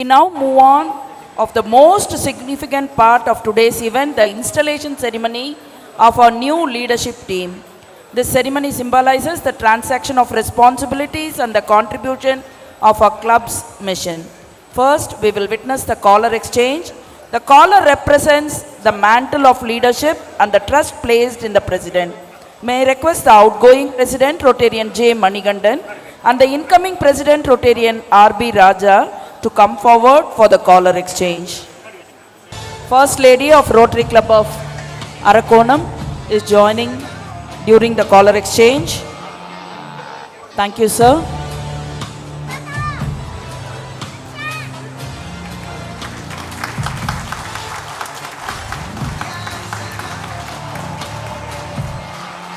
We now move on of the most significant part of today's event, the installation ceremony of our new leadership team. This ceremony symbolizes the transaction of responsibilities and the contribution of our club's mission. First, we will witness the collar exchange. The collar represents the mantle of leadership and the trust placed in the president. May I request the outgoing president, Rotarian J. Manigandan, and the incoming president, Rotarian R.B. Raja, to come forward for the collar exchange. First Lady of Rotary Club of Arakonam is joining during the collar exchange. Thank you, sir.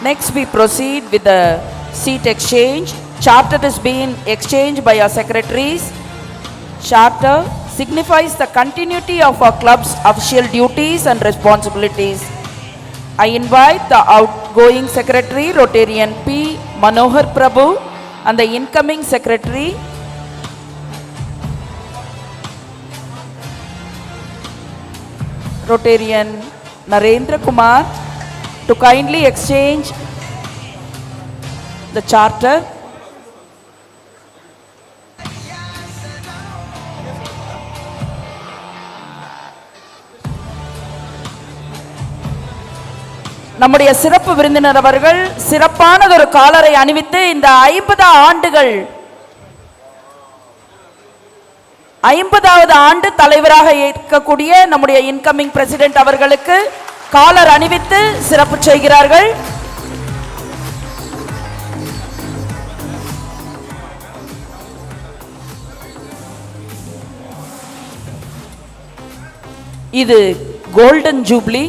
Next, we proceed with the seat exchange. Charter is being exchanged by our secretaries. Charter signifies the continuity of our club's official duties and responsibilities. I invite the outgoing secretary, Rotarian P. Manohar Prabhu, and the incoming secretary, Rotarian Narendra Kumar, to kindly exchange the charter. நம்முடைய சிறப்பு விருந்தினர் அவர்கள் சிறப்பானதொரு காலரை அணிவித்து இந்த ஐம்பது ஆண்டுகள் ஐம்பதாவது ஆண்டு தலைவராக இருக்கக்கூடிய நம்முடைய இன்கமிங் பிரசிடென்ட் அவர்களுக்கு காலர் அணிவித்து சிறப்பு செய்கிறார்கள். இது கோல்டன் ஜூப்ளி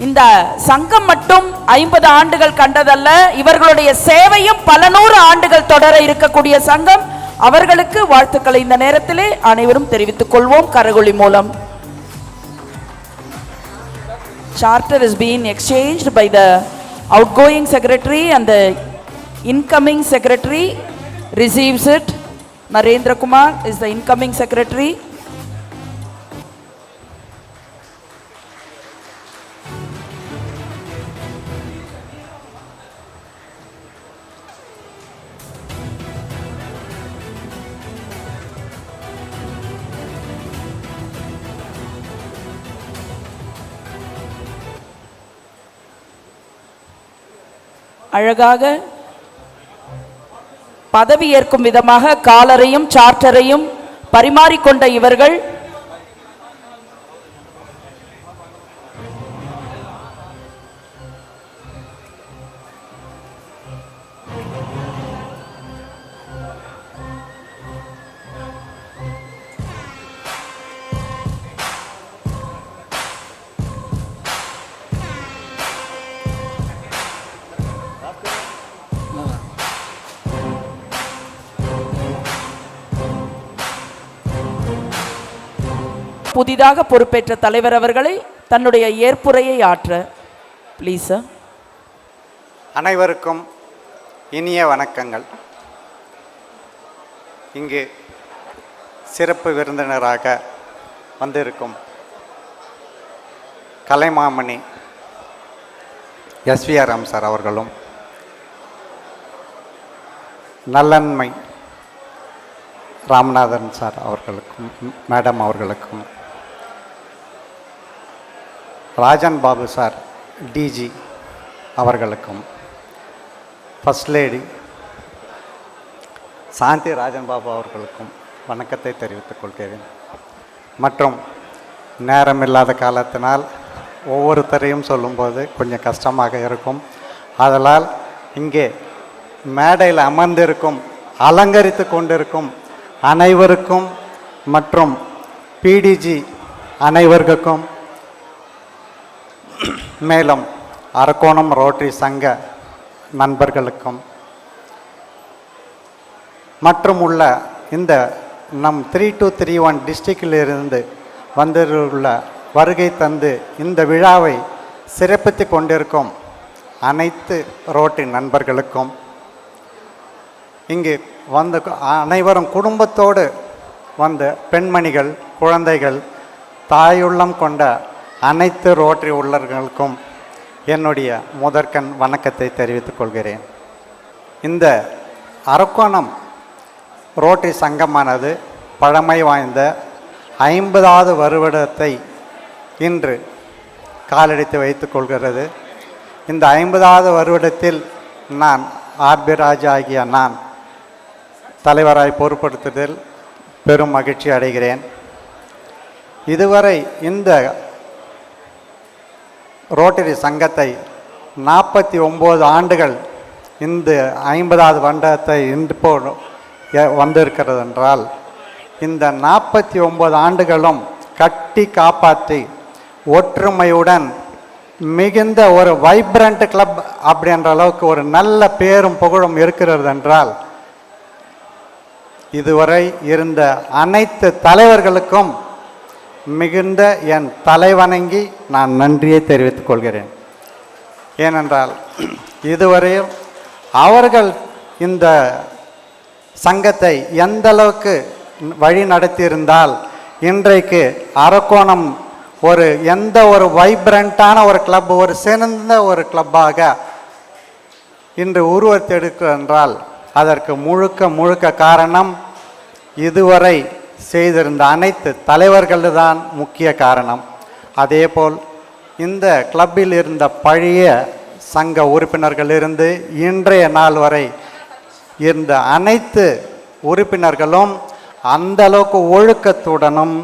இந்த சங்கம் மட்டும் ஐம்பது ஆண்டுகள் கண்டதல்ல இவர்களுடைய சேவையும் பல நூறு ஆண்டுகள் தொடர இருக்கக்கூடிய சங்கம் அவர்களுக்கு வாழ்த்துக்களை இந்த நேரத்திலே அனைவரும் தெரிவித்துக் கொள்வோம் கரகுலி மூலம் charter is been exchange by the outgoing secretary and the incoming secretary receives it Narendra Kumar is the incoming secretary. அழகாக பதவி ஏற்கும் விதமாக காலரையும் சார்ட்டரையும் பரிமாறிக்கொண்ட இவர்கள் புதிதாக பொறுப்பேற்ற தலைவர் அவர்களை தன்னுடைய ஏற்புரையை ஆற்ற. ப்ளீஸ் சார் அனைவருக்கும் இனிய வணக்கங்கள். இங்கு சிறப்பு விருந்தினராக வந்திருக்கும் கலைமாமணி எஸ்விஆர் ராம் சார் அவர்களும் நல்லன்மை ராமநாதன் சார் அவர்களுக்கும் மேடம் அவர்களுக்கும் ராஜன் பாபு சார் டிஜி அவர்களுக்கும். ஃபர்ஸ்ட் லேடி சாந்தி ராஜன் பாபு அவர்களுக்கும் வணக்கத்தை தெரிவித்துக் கொள்கிறேன். மற்றும் நேரமில்லாத காலத்தினால் ஒவ்வொருத்தரையும் சொல்லும்போது கொஞ்சம் கஷ்டமாக இருக்கும். அதனால் இங்கே மேடையில் அமர்ந்திருக்கும் அலங்கரித்து கொண்டிருக்கும் அனைவருக்கும் மற்றும் பிடிஜி அனைவருக்கும் மேலும் அரக்கோணம் ரோட்டரி சங்க நண்பர்களுக்கும் மற்றும் உள்ள இந்த நம் த்ரீ டூ த்ரீ ஒன் டிஸ்ட்ரிக்டிலிருந்து வந்துள்ள வருகை தந்து இந்த விழாவை சிறப்பித்து கொண்டிருக்கும் அனைத்து ரோட்டரி நண்பர்களுக்கும் இங்கு வந்த அனைவரும் குடும்பத்தோடு வந்த பெண்மணிகள் குழந்தைகள் தாயுள்ளம் கொண்ட அனைத்து ரோட்டரி உள்ளர்களுக்கும் என்னுடைய முதற்கண் வணக்கத்தை தெரிவித்துக் கொள்கிறேன். இந்த அரக்கோணம் ரோட்டரி சங்கமானது பழமை வாய்ந்த ஐம்பதாவது வருடத்தை இன்று காலடித்து வைத்துக் கொள்கிறது. இந்த ஐம்பதாவது வருடத்தில் நான் ஆர்பிராஜ் ஆகிய நான் தலைவராய் பொறுப்படுத்துதல் பெரும் மகிழ்ச்சி அடைகிறேன். இதுவரை இந்த ரோட்டரி சங்கத்தை நாற்பத்தி ஒம்பது ஆண்டுகள் இந்த ஐம்பதாவது வருடத்தை இன்று போ வந்திருக்கிறது என்றால் இந்த நாற்பத்தி ஒம்பது ஆண்டுகளும் கட்டி காப்பாற்றி ஒற்றுமையுடன் மிகுந்த ஒரு வைப்ரண்ட் கிளப் அப்படின்ற அளவுக்கு ஒரு நல்ல பேரும் புகழும் இருக்கிறது என்றால் இதுவரை இருந்த அனைத்து தலைவர்களுக்கும் மிகுந்த என் தலைவணங்கி நான் நன்றியை தெரிவித்துக் கொள்கிறேன். ஏனென்றால் இதுவரையும் அவர்கள் இந்த சங்கத்தை எந்த அளவுக்கு வழி நடத்தியிருந்தால் இன்றைக்கு அரக்கோணம் ஒரு எந்த ஒரு வைப்ரண்ட்டான ஒரு கிளப் ஒரு சிறந்த ஒரு கிளப்பாக இன்று உருவத்தெடுக்கு என்றால் அதற்கு முழுக்க முழுக்க காரணம் இதுவரை செய்திருந்த அனைத்து தலைவர்கள் தான் முக்கிய காரணம். அதேபோல் இந்த கிளப்பில் இருந்த பழைய சங்க உறுப்பினர்களிருந்து இன்றைய நாள் வரை இருந்த அனைத்து உறுப்பினர்களும் அந்த அளவுக்கு ஒழுக்கத்துடனும்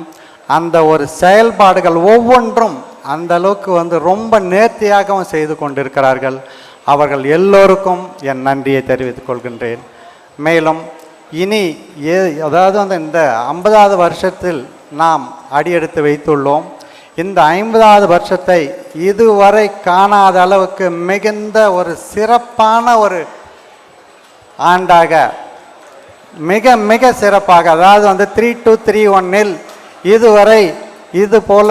அந்த ஒரு செயல்பாடுகள் ஒவ்வொன்றும் அந்த அளவுக்கு வந்து ரொம்ப நேர்த்தியாகவும் செய்து கொண்டிருக்கிறார்கள். அவர்கள் எல்லோருக்கும் என் நன்றியை தெரிவித்துக் கொள்கின்றேன். மேலும் இனி ஏ அதாவது வந்து இந்த ஐம்பதாவது வருஷத்தில் நாம் அடியெடுத்து வைத்துள்ளோம். இந்த ஐம்பதாவது வருஷத்தை இதுவரை காணாத அளவுக்கு மிகுந்த ஒரு சிறப்பான ஒரு ஆண்டாக மிக மிக சிறப்பாக அதாவது வந்து த்ரீ டூ த்ரீ ஒன்னில் இதுவரை இது போல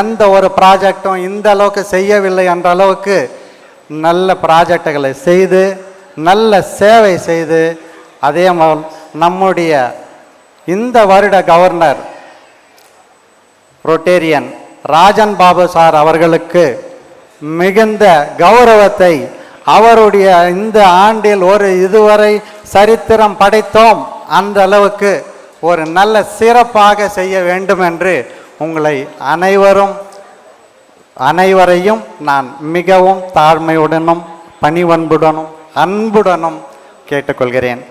எந்த ஒரு ப்ராஜெக்டும் இந்த அளவுக்கு செய்யவில்லை என்ற அளவுக்கு நல்ல ப்ராஜெக்டுகளை செய்து நல்ல சேவை செய்து அதே நம்முடைய இந்த வருட governor Rotarian Rajan Babu sir அவர்களுக்கு மிகுந்த கௌரவத்தை அவருடைய இந்த ஆண்டில் ஒரு இதுவரை சரித்திரம் படைத்தோம். அந்த அளவுக்கு ஒரு நல்ல சிறப்பாக செய்ய வேண்டும் என்று உங்களை அனைவரும் அனைவரையும் நான் மிகவும் தாழ்மையுடனும் பணிவன்புடனும் அன்புடனும் கேட்டுக்கொள்கிறேன்.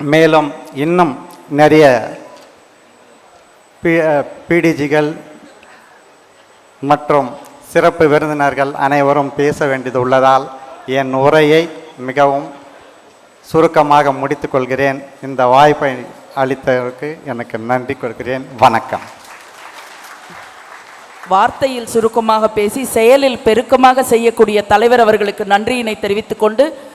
மேலும் இன்னும் நிறைய பி பிடிஜிகள் மற்றும் சிறப்பு விருந்தினர்கள் அனைவரும் பேச வேண்டியது உள்ளதால் என் உரையை மிகவும் சுருக்கமாக முடித்துக்கொள்கிறேன் இந்த வாய்ப்பை அளித்ததற்கு எனக்கு நன்றி கொள்கிறேன். வணக்கம். வார்த்தையில் சுருக்கமாக பேசி செயலில் பெருக்கமாக செய்யக்கூடிய தலைவர் அவர்களுக்கு நன்றியினை தெரிவித்துக் கொண்டு